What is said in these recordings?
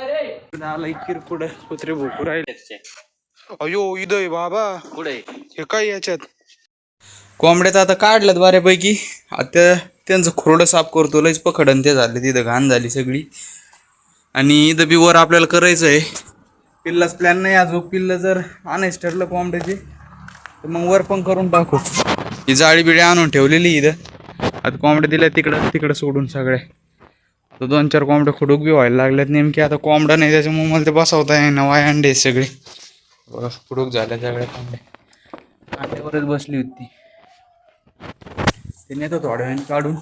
किरकोड कुत्रे राहिले. अयो इदय बाबा. कुठे? हे काय याच्यात? कोंबड्यात आता काढल्यात बऱ्यापैकी. आता त्यांचं खोरडं साफ करतो लयच पकडन ते झाले तिथं घाण झाली सगळी. आणि इथं बी वर आपल्याला करायचं आहे पिल्लाच प्लॅन नाही अजून. पिल्ल जर आणायचं ठरलं कोंबड्याची तर मग वर पण करून टाकू. ही जाळी बिळी आणून ठेवलेली इथं. आता कोंबड्या दिल्या तिकडं तिकडं सोडून सगळ्या. तर दोन चार कोंबड्या खुडूक बी व्हायला लागल्यात नेमके. आता कोंबडा नाही त्याच्यामुळे मला ते बसवता येईना वाय अंडे सगळे. बस खुडूक झाल्या सगळ्या कोंबड्या. अंड्यावरच बसली होती. ते नेतो थोड्या वेळाने काढून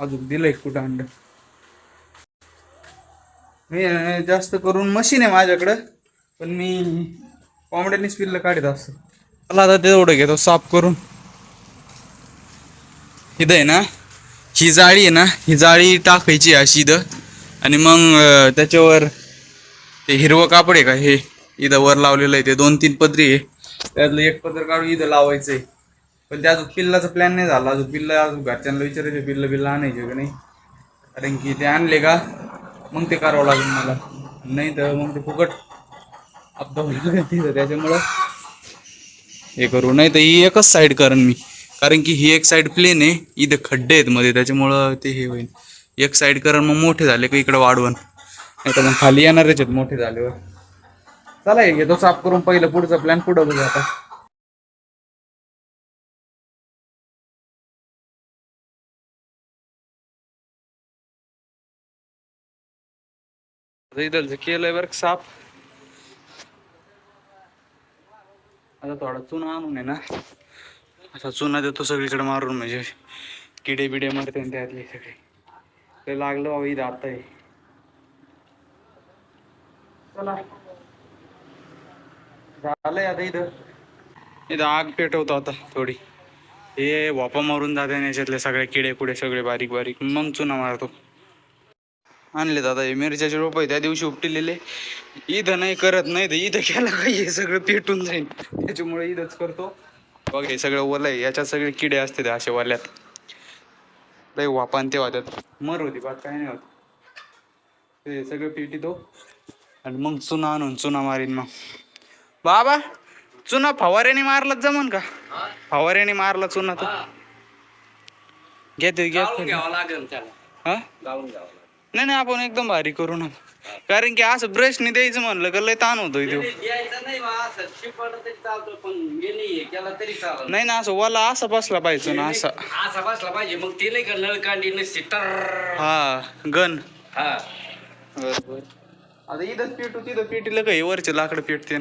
अजून दिलं एक कुठं अंड. मी जास्त करून मशीन आहे माझ्याकडं पण मी कोंबड्यानीच पिल्लं काढत असतो. मला आता तेवढं घेतो साफ करून. इथं आहे ना? ही जाळी आहे ना ही जाळी टाकायची अशी इथं. आणि मग त्याच्यावर ते हिरवं कापड आहे का हे? इथं वर लावलेलं आहे ते. दोन तीन पदरी आहे. त्यातलं एक पदर काढून इथं लावायचं आहे पण त्या अजून पिल्लाचा प्लॅन नाही झाला. अजून पिल्ल अजून घरच्यांना विचारायचे पिल्ल बिल्ल आणायचे का नाही? कारण की ते आणले का? मग ते करावं लागेल मला. नाही तर मग ते फुकट अपदा होईल. तिथं त्याच्यामुळं हे करू. नाही तर ही एकच साईड करेन मी. कारण की ही एक साईड प्लेन आहे इथे खड्डे आहेत मध्ये त्याच्यामुळं ते हे होईल. एक साईड करण मग मोठे झाले का इकडे वाढवण. नाही तर मग खाली येणारच आहेत मोठे झाल्यावर चला हे घेतो साफ करून पहिलं पुढचा प्लॅन पुढं बघू आता. इथं केलंय बरं साफ. आता थोडा चुना आणून आहे ना. असा चुना देतो सगळीकडे मारून म्हणजे किडे बिडे मारते आणि त्यातले सगळे. ते लागलं बाबा इथं आता आहे चला. झालंय आता इथं. इथं आग पेटवतो आता थोडी. हे वापा मारून जाते याच्यातले सगळे किडे कुडे सगळे बारीक बारीक. मग चुना मारतो. आणले दादा हे मिरच्याचे रोप आहे त्या दिवशी उपटिलेले. इथं नाही करत नाही तर इथं केलं काही हे सगळं पेटून जाईल. त्याच्यामुळे इथंच करतो. बघ हे सगळं ओलं आहे. याच्यात सगळे किडे असते असे वाल्यात लय वापान ते वाटत मर होती बात काय नाही होत. ते सगळं पेटितो आणि मग चुना आणून चुना मारीन मग. बाबा चुना फवाऱ्याने मारला जमन का? फवाऱ्याने मारला चुना तो. घेते घेते लागेल त्याला. हा? नाही नाही आपण एकदम भारी करू ना. कारण की असं ब्रशने द्यायचं म्हणलं का लय ताण होतोय तो. नाही ना असं वाला असा बसला पाहिजे ना असा. असा बसला पाहिजे मग ते नाही का नळ कांडी नसते तर हा गन हा. आता इथंच पेटू तिथं पेटीला काही वरचे लाकडं पेटते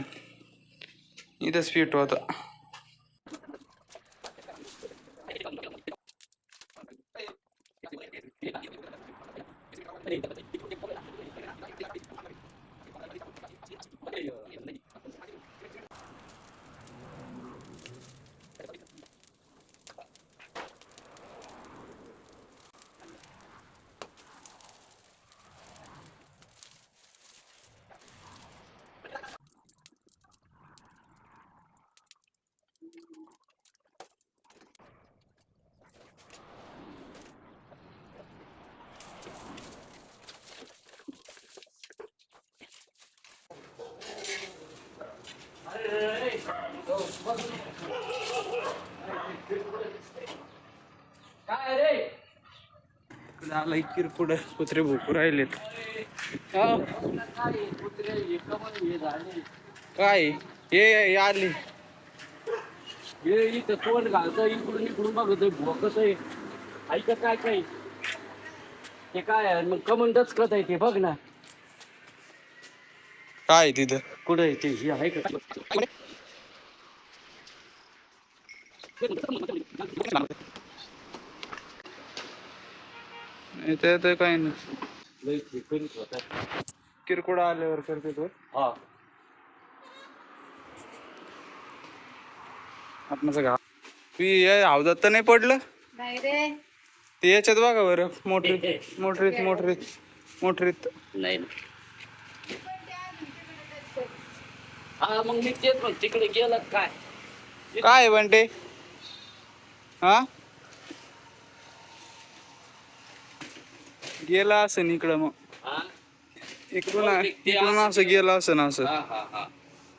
इथंच पेटू आता. काय रे? झालं किरकोड कुत्रे भोकू राहिलेत. काय? हे हे आली. हे इथं तोंड घालतं इकडून इकडून बघतोय भोकत आहे ऐकत काय काय ते काय? मग कमंडच कत आहे ते बघ ना. काय तिथं? कुठं आहे ते? हे आहे का? नाही ते तर काही नाही. लई किरकोळ आल्यावर करते तो. हा. आपणाचं घा तू या हौदात तर नाही पडलं? नाही रे. ते याच्यात बघा बरं मोटरीत मोटरीत मोटरीत मोटरीत. नाही. हा मग मी तेच मग तिकडे गेलं काय? काय म्हणते हा? गेला असं इकडं मग. हा? इकडून इकडून असं असं गेलं. असं ना असं. हा हा हा.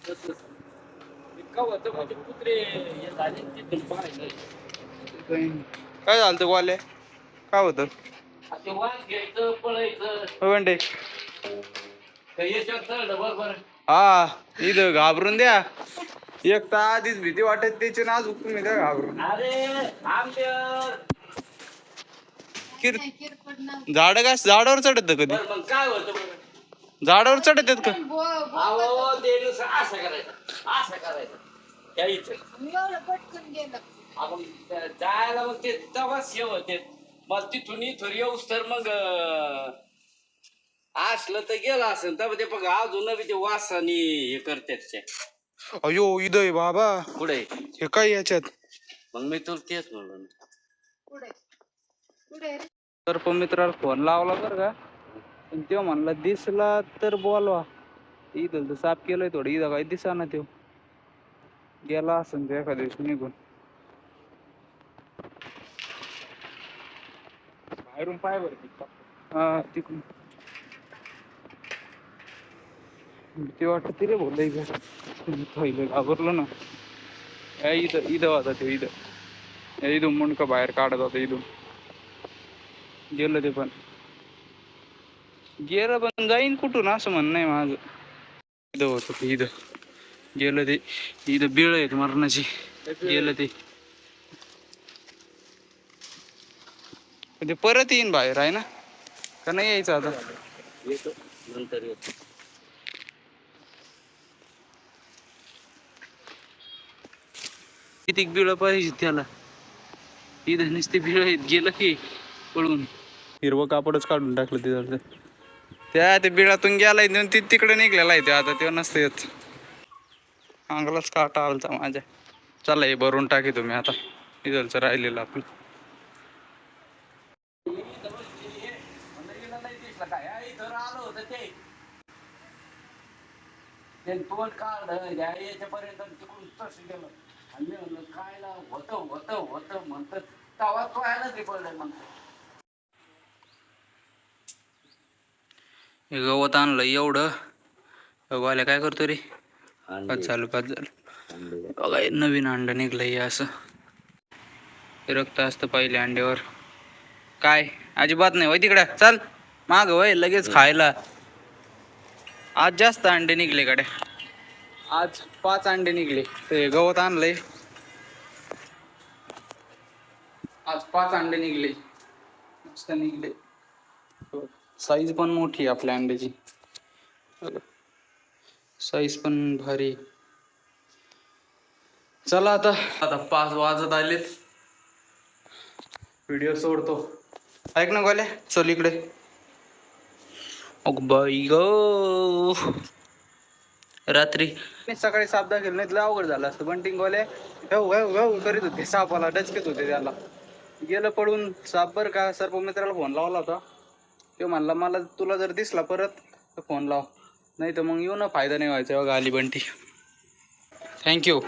तसंच. ते कव्हर म्हणजे कुत्रे हे झाले तिथून पाहायचं काय झालं ते वाले काय होतं? ते वास घ्यायचं पळायचं. हो बंडे तर याच्यात चढलं बरोबर हा इथं घाबरून द्या. एक तर आधीच भीती वाटत त्याची ना अजून मी त्या घाबरून अरे आमच्या किर झाड काय झाडावर चढत कधी? बरं मग काय होतं बरं? झाडावर चढत आहेत का? अहो ते दिवस असं करायचं असं करायचं. त्या इथं. पटकन गेलं. आपण त्या- जायला मग ते तेव्हाच हे होते. मग तिथून इथून येऊस तर मग अं, असलं तर गेलं असेल तर ते बघ अजून बी ते वासानी हे करतात ते. अयो इदय बाबा. पुढे हे काय याच्यात? मग मी तुला तेच म्हणलो ना. तर पण मित्राला फोन लावला बरं का. पण तो म्हणला दिसला तर बोलवा. इथं तर साफ केलंय थोडं इथं काही दिसा ना तो गेला असेल ते एखाद्या दिवशी निघून. बाहेरून पाय बरं हा तिकडून. ते वाटत रे बोलले थैलं घाबरलो ना. या इथं इथं होता ते इथं. या इथून मुंडका बाहेर काढत होता इथून. गेलं ते पण. गेलं पण जाईन कुठून असं म्हणणं आहे माझं. इथं होतं ते इथं. गेलं ते इथं बिळ आहेत मरणाची. गेलं ते. ते परत येईन बाहेर आहे ना? का नाही यायचं आता? येतो. नंतर येतो. किती बिळ पाहिजे त्याला. इथं नुसते बिळ आहेत गेलं की पळून. हिरवं कापडच काढून टाकलं तिथं त्या ते बिळातून गेलाय देऊन ती तिकडे निघलेला आहे ते आता तेव्हा नसतं येत. अंगलाच काटा आलता माझ्या. चला हे भरून टाकी तुम्ही आता. इथलचं राहिलेलं आपलं ते तोंड त्या याच्यापर्यंत तिकडून तसं गेलं. आणि मी म्हणलं काय ना होतं होतं होतं म्हणतं तवा तो आहे ना ते पडलं म्हणतं हे गवत आणलं एवढं. गव्हाल्या काय करतो रे? पाच झालं पाच झालं. बघा हे नवीन अंड निघलं हे असं. रक्त असतं पहिले अंड्यावर. काय? अजिबात नाही होय तिकडं. चल. माग वय लगेच खायला. आज जास्त अंडे निघले कडे आज पाच अंडे निघले. ते गवत आणलंय. आज पाच अंडे निघले. मस्त निघले. साईज पण मोठी आहे आपल्या अंड्याची. साईज पण भारी चला आता. आता पाच वाजत आलेत. व्हिडिओ सोडतो. ऐक ना गोल्या चल इकडे. अग बाई गो. रात्री. सकाळी साप दाखल नाही तुला अवघड झालं असतं. बंटिंग गोले घेऊ घेऊ करीत होते सापाला डचकेत होते त्याला. गेलं पडून साप बरं का सर्प मित्राला फोन लावला होता. तो म्हणला मला तुला जर दिसला परत तर फोन लाव. नाही तर मग येऊ ना फायदा नाही व्हायचा बघा आली बंटी. थँक्यू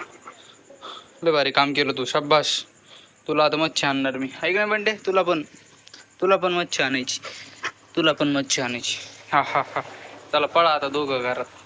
लय भारी काम केलं तू शब्बास तुला आता मच्छी आणणार मी. ऐक ना बंटे तुला पण तुला पण मच्छी आणायची. तुला पण मच्छी आणायची. हा हा हा. चला पळा आता दोघं घरात.